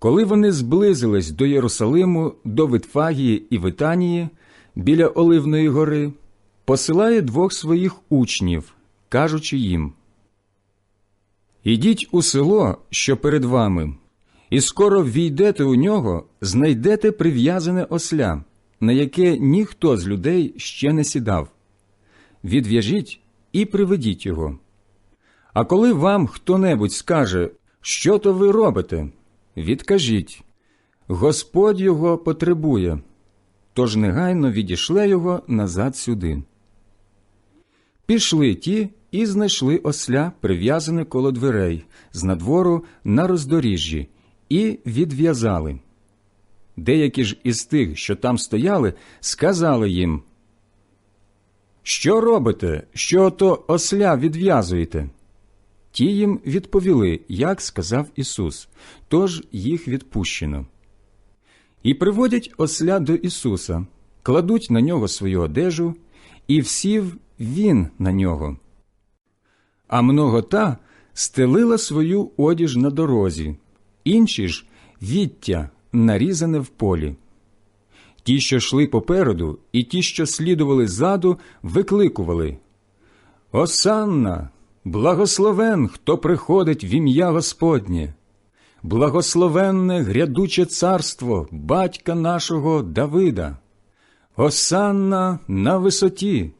Коли вони зблизились до Єрусалиму, до Витфагії і Витанії біля Оливної гори, посилає двох своїх учнів, кажучи їм Ідіть у село, що перед вами, і скоро війдете у нього, знайдете прив'язане осля, на яке ніхто з людей ще не сідав. Відв'яжіть і приведіть його. А коли вам хто-небудь скаже, що то ви робите, відкажіть Господь його потребує, тож негайно відійшле його назад сюди. Пішли ті і знайшли осля, прив'язане коло дверей, з надвору на роздоріжжі, і відв'язали. Деякі ж із тих, що там стояли, сказали їм Що робите, що ото осля відв'язуєте? Ті їм відповіли, як сказав Ісус, тож їх відпущено. І приводять осля до Ісуса, кладуть на нього свою одежу, і всів він на нього. А многота стелила свою одіж на дорозі, інші ж віття нарізане в полі. Ті, що йшли попереду, і ті, що слідували ззаду, викликували Осанна, благословен, хто приходить в ім'я Господнє, благословенне грядуче царство батька нашого Давида, Осанна на висоті.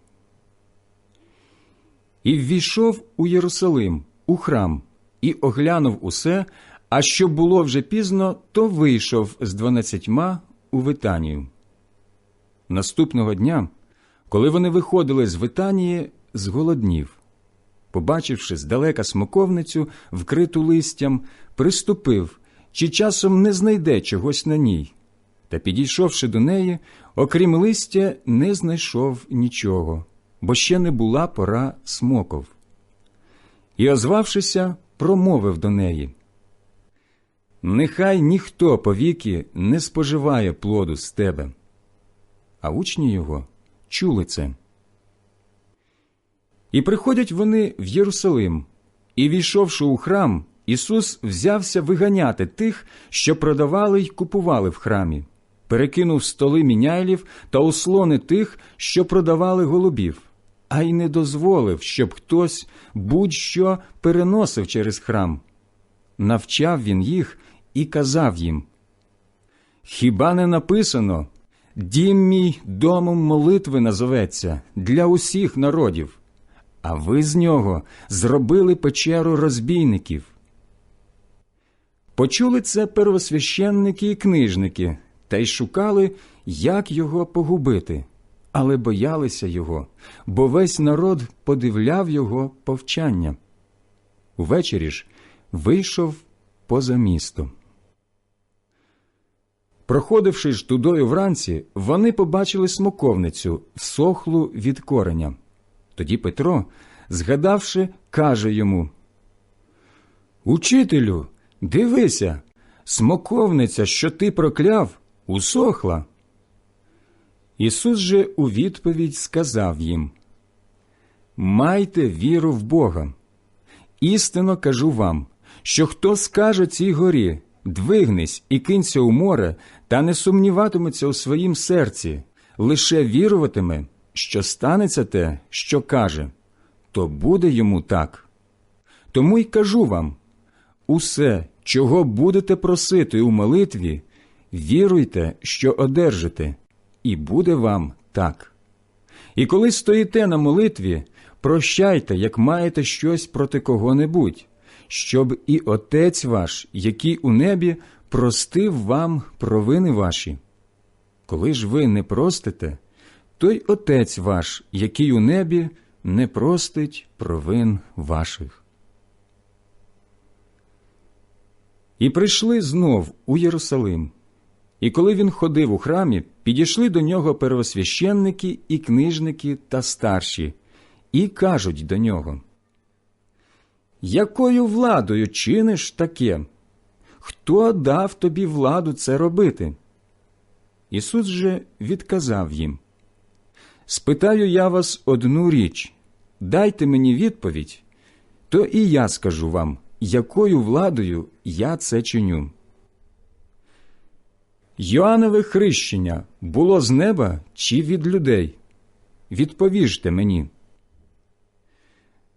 І ввійшов у Єрусалим, у храм, і оглянув усе, а що було вже пізно, то вийшов з дванадцятьма у Витанію. Наступного дня, коли вони виходили з Витанії, зголоднів. Побачивши здалека смоковницю, вкриту листям, приступив, чи часом не знайде чогось на ній. Та, підійшовши до неї, окрім листя, не знайшов нічого, бо ще не була пора смоков. І, озвавшися, промовив до неї Нехай ніхто повіки не споживає плоду з тебе. А учні його чули це. І приходять вони в Єрусалим, і, війшовши у храм, Ісус взявся виганяти тих, що продавали й купували в храмі, перекинув столи міняйлів та услони тих, що продавали голубів, а й не дозволив, щоб хтось будь-що переносив через храм. Навчав він їх і казав їм Хіба не написано Дім мій домом молитви назоветься для усіх народів, а ви з нього зробили печеру розбійників. Почули це первосвященники і книжники та й шукали, як його погубити, але боялися його, бо весь народ подивляв його повчання. Увечері ж вийшов поза місто. Проходивши ж тудою вранці, вони побачили смоковницю, всохлу від кореня. Тоді Петро, згадавши, каже йому Учителю, дивися, смоковниця, що ти прокляв, усохла. Ісус же у відповідь сказав їм Майте віру в Бога. Істинно кажу вам, що хто скаже цій горі, двигнись і кинься у море, та не сумніватиметься у своїм серці, лише віруватиме, що станеться те, що каже, то буде йому так. Тому й кажу вам усе, чого будете просити у молитві, віруйте, що одержите, і буде вам так. І коли стоїте на молитві, прощайте, як маєте щось проти кого-небудь, щоб і Отець ваш, який у небі, простив вам провини ваші. Коли ж ви не простите, той Отець ваш, який у небі, не простить провин ваших. І прийшли знов у Єрусалим. І коли він ходив у храмі, підійшли до нього первосвященники і книжники та старші, і кажуть до нього Якою владою чиниш таке? Хто дав тобі владу це робити? Ісус же відказав їм Спитаю я вас одну річ, дайте мені відповідь, то і я скажу вам, якою владою я це чиню. Йоанове хрещення було з неба чи від людей? Відповіжте мені.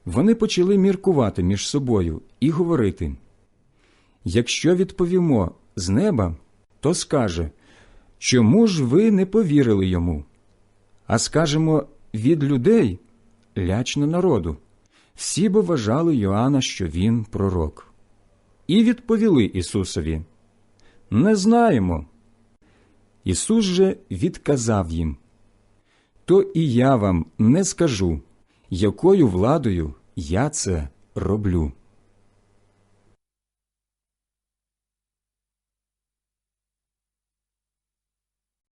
Вони почали міркувати між собою і говорити Якщо відповімо з неба, то скаже, чому ж ви не повірили йому? А скажемо від людей лячно народу. Всі б вважали Йоанна, що він пророк. І відповіли Ісусові Не знаємо. Ісус же відказав їм То і я вам не скажу, якою владою я це роблю.